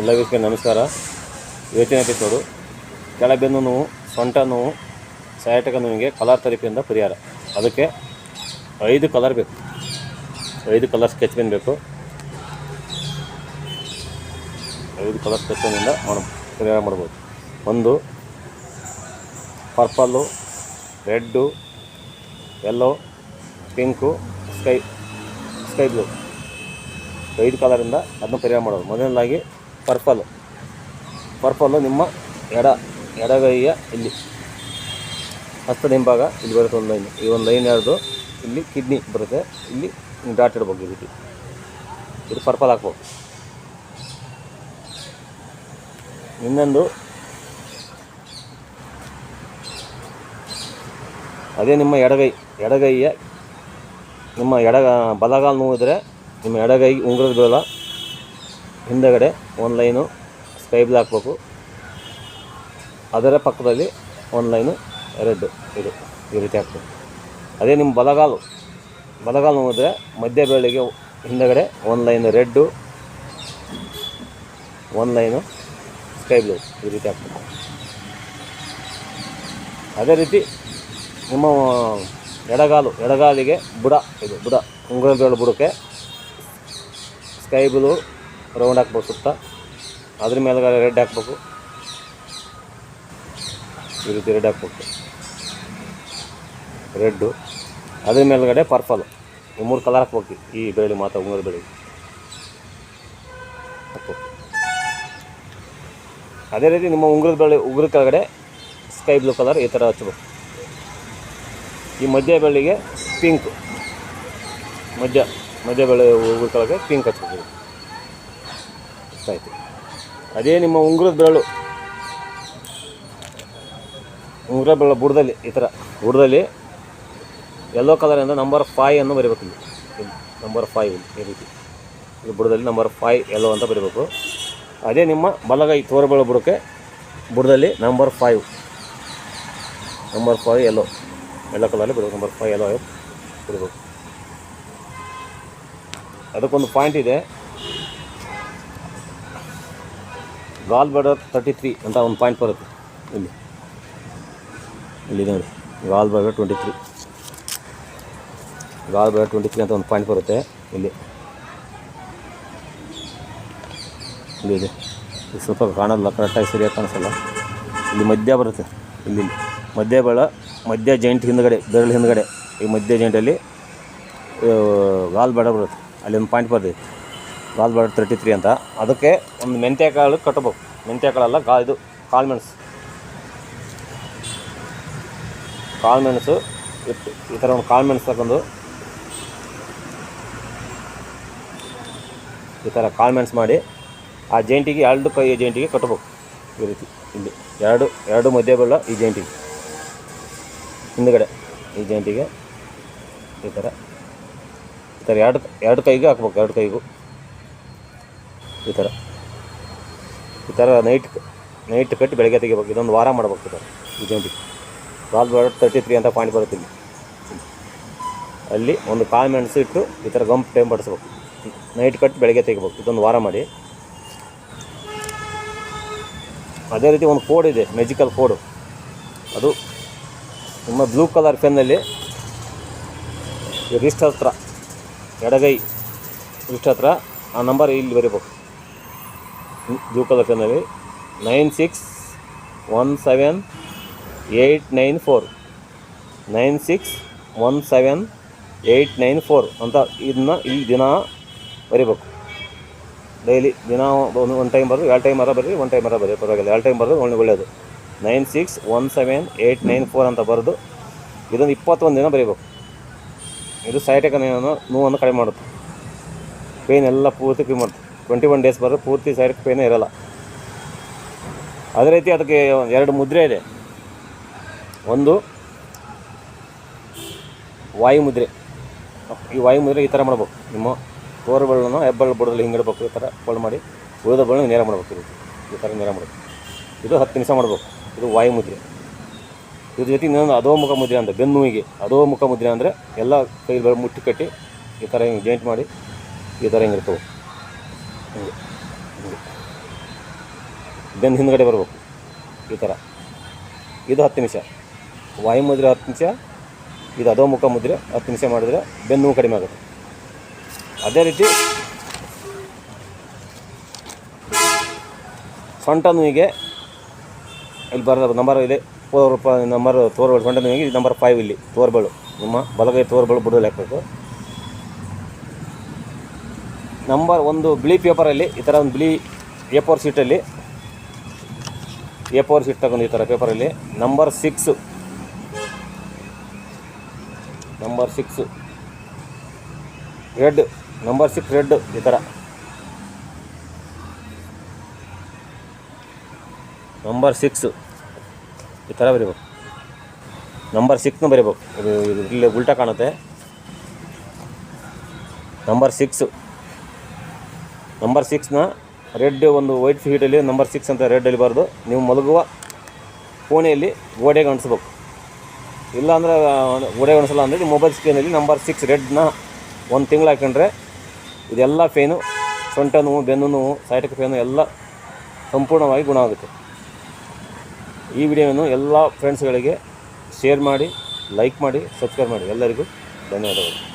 ಎಲ್ಲ ವೀಕ್ಷಕ ನಮಸ್ಕಾರ ಇವತ್ತಿನ ಎಪಿಸೋಡು ಕೆಳಬೆನ್ನು ನೋವು, ಸೊಂಟ ನೋವು ಸಯಾಟಕ ನೋವಿಗೆ ಕಲರ್ ಥೆರಪಿಯಿಂದ ಪರಿಹಾರ. ಅದಕ್ಕೆ ಐದು ಕಲರ್ ಬೇಕು. ಐದು ಕಲರ್ ಸ್ಕೆಚ್ ಪೆನ್ ಬೇಕು. ಐದು ಕಲರ್ ಸ್ಕೆಚ್ ಪೆನ್ನಿಂದ ಮಾಡ ಪರಿಹಾರ ಮಾಡ್ಬೋದು. ಒಂದು purple red yellow pink sky sky blue ಐದು ಕಲರಿಂದ ಅದನ್ನ ಪರಿಹಾರ ಮಾಡೋದು. ಮೊದಲನೇದಾಗಿ ಪರ್ಪಲ್. ಪರ್ಪಲ್ಲು ನಿಮ್ಮ ಎಡ, ಎಡಗೈಯ ಇಲ್ಲಿ. ಹಸ್ತದ ಹಿಂಭಾಗ ಇಲ್ಲಿ ಬರುತ್ತೆ ಒಂದು ಲೈನ್. ಈ ಒಂದು ಲೈನ್ ಎರಡು ಇಲ್ಲಿ ಕಿಡ್ನಿ ಬರುತ್ತೆ. ಇಲ್ಲಿ ಡಾಟ್ ಇಡ್ಬೇಕು ಇದಕ್ಕೆ ಇದು ಪರ್ಪಲ್ ಹಾಕ್ಬೇಕು ಇನ್ನೊಂದು. ಅದೇ ನಿಮ್ಮ ಎಡಗೈ, ಎಡಗೈಯ ನಿಮ್ಮ ಎಡ, ಬಲಗಾಲು ನೋವಿದ್ರೆ ನಿಮ್ಮ ಎಡಗೈ ಉಂಗುರದ ಬೆರಳ ಹಿಂದಗಡೆ ಒಂದು ಲೈನು ಸ್ಕೈ ಬ್ಲೂ ಹಾಕ್ಬೇಕು. ಅದರ ಪಕ್ಕದಲ್ಲಿ ಒಂದು ಲೈನು ರೆಡ್ ಇದು, ಈ ರೀತಿ ಹಾಕ್ಬೇಕು. ಅದೇ ನಿಮ್ಮ ಬಲಗಾಲು. ಬಲಗಾಲು ನೋಡಿದ್ರೆ ಮಧ್ಯ ಬೆರಳಿಗೆ ಹಿಂದಗಡೆ ಒಂದು ಲೈನು ರೆಡ್ಡು ಒಂದು ಲೈನು ಸ್ಕೈ ಬ್ಲೂ ಈ ರೀತಿ ಹಾಕ್ಬೇಕು. ಅದೇ ರೀತಿ ನಿಮ್ಮ ಎಡಗಾಲು, ಎಡಗಾಲಿಗೆ ಬುಡ, ಇದು ಬುಡ, ಉಂಗುರ ಬೆರಳು ಬುಡಕ್ಕೆ ಸ್ಕೈ ಬ್ಲೂ ರೌಂಡ್ ಹಾಕ್ಬೇಕು ಸುತ್ತ. ಅದ್ರ ಮೇಲ್ಗಡೆ ರೆಡ್ ಹಾಕ್ಬೇಕು. ಈ ರೀತಿ ರೆಡ್ ಹಾಕ್ಬೇಕು. ರೆಡ್ಡು. ಅದ್ರ ಮೇಲ್ಗಡೆ ಪರ್ಪಲ್. ಈ ಮೂರು ಕಲರ್ ಹಾಕ್ಬೇಕು. ಈ ಬೆಳೆ ಮಾತ್ರ, ಉಂಗುರದ ಬೆಳೆ ಅದೇ ರೀತಿ ನಿಮ್ಮ ಉಂಗುರದ ಬೆಳೆ ಉಗುರ ಕೆಳಗಡೆ ಸ್ಕೈ ಬ್ಲೂ ಕಲರ್ ಈ ಥರ ಹಚ್ಬೇಕು. ಈ ಮಧ್ಯ ಬೆಳ್ಳಿಗೆ ಪಿಂಕ್. ಮಧ್ಯ ಮಧ್ಯ ಬೆಳೆ ಉಗುರ ಕೆಳಗೆ ಪಿಂಕ್ ಹಚ್ಬೇಕು. ಆಯಿತು ಅದೇ ನಿಮ್ಮ ಉಂಗುರದ ಬೆರಳು. ಉಂಗುರ ಬೆರಳು ಬುಡದಲ್ಲಿ, ಈ ಥರ ಬುಡದಲ್ಲಿ ಯೆಲ್ಲೋ ಅಂದರೆ ನಂಬರ್ ಫೈ ಅನ್ನು ಬರೀಬೇಕು ಇಲ್ಲಿ. ನಂಬರ್ ಫೈವ್ ಈ ರೀತಿ. ಇಲ್ಲಿ ಬುಡದಲ್ಲಿ ನಂಬರ್ ಫೈ ಎಲ್ಲೋ ಅಂತ ಬರೀಬೇಕು. ಅದೇ ನಿಮ್ಮ ಬಲಗೈ ತೋರಬೆಳ ಬುಡಕ್ಕೆ, ಬುಡದಲ್ಲಿ number five number five yellow yellow ಕಲರಲ್ಲಿ ಬಿಡಬೇಕು ನಂಬರ್ ಫೈವ್ ಎಲ್ಲೋ ಬಿಡಬೇಕು ಅದಕ್ಕೊಂದು ಪಾಯಿಂಟ್ ಇದೆ. ಗಾಲ್ ಬರ್ಡರ್ ತರ್ಟಿ ತ್ರೀ ಅಂತ ಒಂದು ಪಾಯಿಂಟ್ ಬರುತ್ತೆ ಇಲ್ಲಿ. ಇಲ್ಲಿ ನೋಡಿ gall bladder twenty three gall bladder twenty three ಅಂತ ಒಂದು ಪಾಯಿಂಟ್ ಬರುತ್ತೆ ಇಲ್ಲಿ. ಇಲ್ಲಿ ಇದೆ. ಸ್ವಲ್ಪ ಕಾಣಲ್ಲ ಕರೆಕ್ಟಾಗಿ ಸರಿಯಾಗಿ ಕಾಣಿಸಲ್ಲ. ಇಲ್ಲಿ ಮಧ್ಯ ಬರುತ್ತೆ, ಇಲ್ಲಿ. ಮಧ್ಯ ಬೇಳ ಮಧ್ಯ ಜಾಯಿಂಟ್ ಹಿಂದ್ಗಡೆ, ಬೆರಳು ಹಿಂದ್ಗಡೆ. ಈ ಮಧ್ಯ ಜೈಂಟಲ್ಲಿ ಗಾಲ್ ಬೇಡ ಬರುತ್ತೆ. ಅಲ್ಲಿ ಒಂದು ಪಾಯಿಂಟ್ ಬರ್ತೈತೆ ಗಾಲ್ ಬಾರ್ಡರ್ ತರ್ಟಿ ತ್ರೀ ಅಂತ. ಅದಕ್ಕೆ ಒಂದು ಮೆಂತ್ಯ ಕಾಳು ಕಟ್ಟಬೇಕು. ಮೆಂತ್ಯ ಕಾಳಲ್ಲ ಗಾ ಇದು ಕಾಳು ಮೆಣಸು. ಕಾಳು ಮೆಣಸು, ಇಟ್ಟು ಈ ಥರ ಒಂದು ಕಾಳು ಮೆಣಸು ತಗೊಂಡು ಈ ಥರ ಕಾಳು ಮೆಣಸು ಮಾಡಿ ಆ ಜೈಂಟಿಗೆ ಎರಡು ಕೈ ಜೈಂಟಿಗೆ ಕಟ್ಟಬೇಕು. ಈ ರೀತಿ ಇಲ್ಲಿ ಎರಡು ಎರಡು ಮಧ್ಯ ಬೆಳ್ಳ ಈ ಜೈಂಟಿಗೆ. ಹಿಂದುಗಡೆ ಈ ಜೈಂಟಿಗೆ ಈ ಥರ. ಈ ಥರ ಎರಡು ಎರಡು ಕೈಗೆ ಹಾಕ್ಬೇಕು, ಎರಡು ಕೈಗೂ. ಈ ಥರ. ಈ ಥರ ನೈಟ್ ನೈಟ್ ಕಟ್ಟಿ ಬೆಳಗ್ಗೆ ತೆಗಿಬೇಕು ಇದೊಂದು ವಾರ ಮಾಡ್ಬೇಕು ಥರ, ಈ ಜಂಟಿ. ಕಾಲ್ ಬೇಡ ತರ್ಟಿ ತ್ರೀ ಅಂತ ಪಾಯಿಂಟ್ ಬರುತ್ತೆ ಇಲ್ಲಿ. ಅಲ್ಲಿ ಒಂದು ಕಾಳು ಮೆಣಸು ಇಟ್ಟು ಈ ಥರ ಗಂಪ್ ಟೈಮ್ ಬಡಿಸ್ಬೇಕು. ನೈಟ್ ಕಟ್ಟಿ ಬೆಳಗ್ಗೆ ತೆಗಿಬೇಕು ಇದೊಂದು ವಾರ ಮಾಡಿ. ಅದೇ ರೀತಿ ಒಂದು ಕೋಡ್ ಇದೆ ಮೆಜಿಕಲ್ ಕೋಡು. ಅದು ನಿಮ್ಮ ಬ್ಲೂ ಕಲರ್ ಪೆನ್ನಲ್ಲಿ ರಿಸ್ಟ್ ಹತ್ರ, ಎಡಗೈ ರಿಸ್ಟ್ ಹತ್ರ ಆ ನಂಬರ್ ಇಲ್ಲಿ ಬರೀಬೇಕು. ಪೆನ್ನಲ್ಲಿ nine six one seven eight nine four. Nine six one seven eight nine four ಅಂತ ಇದನ್ನ ಈ ದಿನ ಬರಿಬೇಕು. ಡೈಲಿ ದಿನ ಒಂದು ಒನ್ ಟೈಮ್ ಬರೋದು ಎರಡು ಟೈಮ್ ಮರ ಬರ್ರಿ, ಒಂದು ಟೈಮ್ ಮರ ಬರ್ರಿ ಪರವಾಗಿಲ್ಲ. ಎರಡು ಟೈಮ್ ಬರೋದು ಒಳ್ಳೆ ಒಳ್ಳೆಯದು. Nine six one seven eight nine four ಅಂತ ಬರೆದು ಇದೊಂದು ಇಪ್ಪತ್ತೊಂದು ದಿನ ಬರೀಬೇಕು. ಇದು ಸೈಟಕ ನೋವನ್ನು ಕಡಿಮೆ ಮಾಡುತ್ತೆ. ಪೇನ್ ಎಲ್ಲ ಪೂರ್ತಿ ಕಡಿಮೆ ಮಾಡುತ್ತೆ. ಟ್ವೆಂಟಿ ಒನ್ ಡೇಸ್ ಬರೋದು ಪೂರ್ತಿ ಸೈಡ್ ಪೇನೇ ಇರೋಲ್ಲ. ಅದೇ ರೀತಿ ಅದಕ್ಕೆ ಎರಡು ಮುದ್ರೆ ಇದೆ. ಒಂದು ವಾಯು ಮುದ್ರೆ. ಈ ವಾಯು ಮುದ್ರೆ ಈ ಥರ ಮಾಡ್ಬೇಕು. ನಿಮ್ಮ ತೋರು ಬೆಳ್ಳನ್ನು ಹೆಬ್ಬಳ್ಳ ಬುಡದಲ್ಲಿ ಹಿಂಗೆ ಇಡಬೇಕು, ಈ ಥರ ಫೋಲ್ಡ್ ಮಾಡಿ ಉಳಿದ ಬಳ್ಳ ನೇರ ಮಾಡ್ಬೇಕು ಈ ಥರ ನೇರ ಮಾಡಬೇಕು. ಇದು ಹತ್ತು ನಿಮಿಷ ಮಾಡಬೇಕು. ಇದು ವಾಯು ಮುದ್ರೆ. ಇದ್ರ ಜೊತೆ ಇನ್ನೊಂದು ಅಧೋಮುಖ ಮುದ್ರೆ ಅಂತ ಬೆನ್ನುವಿಗೆ. ಅಧೋಮುಖ ಮುದ್ರೆ ಅಂದರೆ ಎಲ್ಲ ಕೈ ಮುಟ್ಟಿ ಕಟ್ಟಿ ಈ ಥರ ಹಿಂಗೆ ಜಾಯಿಂಟ್ ಮಾಡಿ ಈ ಥರ ಹಿಂಗೆ ಇರ್ತವೆ. ಬೆನ್ನು ಹಿಂದ್ಗಡೆ ಬರಬೇಕು. ಈ ಥರ ಇದು ಹತ್ತು ನಿಮಿಷ. ವಾಯು ಮುದ್ರೆ ಹತ್ತು ನಿಮಿಷ. ಇದು ಅಧೋಮುಖ ಮುದ್ರೆ ಹತ್ತು ನಿಮಿಷ ಮಾಡಿದ್ರೆ ಬೆನ್ನು ಕಡಿಮೆ ಆಗುತ್ತೆ. ಅದೇ ರೀತಿ ಸೊಂಟ ನೋವಿಗೆ ಇಲ್ಲಿ ಬರೋದು ನಂಬರ್ ಇದೆ. ಫೋರ್ ನಂಬರ್ ತೋರ್ಬೇಳು ಸೊಂಟ ನೋವಿಗೆ ನಂಬರ್ ಫೈವ್ ಇಲ್ಲಿ. ತೋರ್ಬೇಳು. ನಿಮ್ಮ ಬಲಗೈ ತೋರ್ಬೇಳು, ಬುಡದಲ್ಲಿ ಹಾಕಬೇಕು. ನಂಬರ್ ಒಂದು ಬಿಳಿ ಪೇಪರಲ್ಲಿ ಈ ಥರ ಒಂದು ಬಿಳಿ ಎ ಫೋರ್ ಶೀಟಲ್ಲಿ ಎ ಫೋರ್ ಶೀಟ್ ತಗೊಂಡು ಈ ಥರ ಪೇಪರಲ್ಲಿ number six number six red number six red ಈ ಥರ ನಂಬರ್ ಸಿಕ್ಸು ಈ ಥರ ಬರೀಬೇಕು. ನಂಬರ್ ಸಿಕ್ಸ್ನು ಬರೀಬೇಕು. ಇದು ಇಲ್ಲಿ ಉಲ್ಟಾ ಕಾಣುತ್ತೆ. ನಂಬರ್ ಸಿಕ್ಸು ನಂಬರ್ ಸಿಕ್ಸ್ನ ರೆಡ್ ಒಂದು ವೈಟ್ ಫೀಟಲ್ಲಿ ನಂಬರ್ ಸಿಕ್ಸ್ ಅಂತ ರೆಡ್ಡಲ್ಲಿ ಬರೆದು ನೀವು ಮಲಗುವ ಕೋಣೆಯಲ್ಲಿ ಗೋಡೆಗೆ ಅಂಟಿಸ್ಬೇಕು. ಇಲ್ಲಾಂದರೆ ಗೋಡೆಗೆ ಅಂಟಿಸಲ್ಲ ಅಂದರೆ ಮೊಬೈಲ್ ಸ್ಕ್ರೀನಲ್ಲಿ ನಂಬರ್ ಸಿಕ್ಸ್ ರೆಡ್ನ ಒಂದು ತಿಂಗಳು ಹಾಕೊಂಡ್ರೆ ಇದೆಲ್ಲ ಫೇನು ಸೊಂಟ ನೋವು, ಬೆನ್ನು ನೋವು ಸೈಟಿಕ್ ಫೇನು ಎಲ್ಲ ಸಂಪೂರ್ಣವಾಗಿ ಗುಣ ಆಗುತ್ತೆ. ಈ ವಿಡಿಯೋವನ್ನು ಎಲ್ಲ ಫ್ರೆಂಡ್ಸ್ಗಳಿಗೆ ಶೇರ್ ಮಾಡಿ ಲೈಕ್ ಮಾಡಿ ಸಬ್ಸ್ಕ್ರೈಬ್ ಮಾಡಿ. ಎಲ್ಲರಿಗೂ ಧನ್ಯವಾದಗಳು.